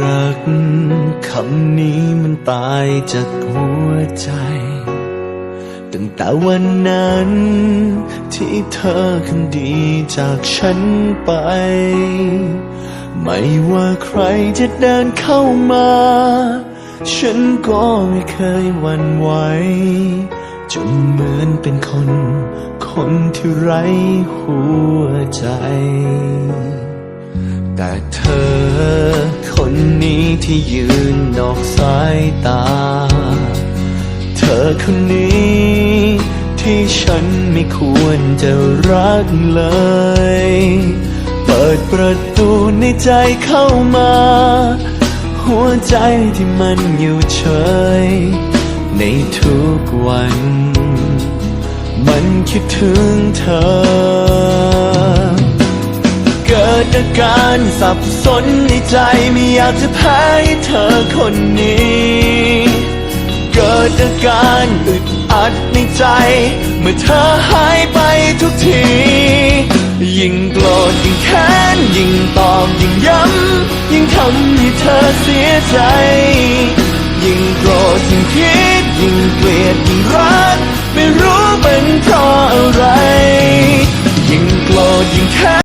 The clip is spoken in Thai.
รักคำนี้มันตายจากหัวใจ ตั้งแต่วันนั้น ที่เธอคนดีจากฉันไป ไม่ว่าใครจะเดินเข้ามา ฉันก็ไม่เคยหวั่นไหวจนเหมือนเป็นคน คนที่ไร้หัวใจ แต่เธอ ที่ยืนนอกสายตา เธอคนนี้ ที่ฉันไม่ควรจะรักเลย เปิดประตูในใจเข้ามา หัวใจที่มันอยู่เฉย ในทุกวัน มันคิดถึงเธอ อาการสับสนในใจไม่อยากจะแพ้ใเธอคนนี้ เกิดอาการอึดอัดในใจ เมื่อเธอหายไปทุกที ยิ่งโกรธยิ่งแค้นยิ่งตอบยิ่งย้ำยิ่งทำให้เธอเสียใจ ยิ่งโกรธยิ่งคิดยิ่งเกลียดยิ่งรัก ไม่รู้เป็นเพราะ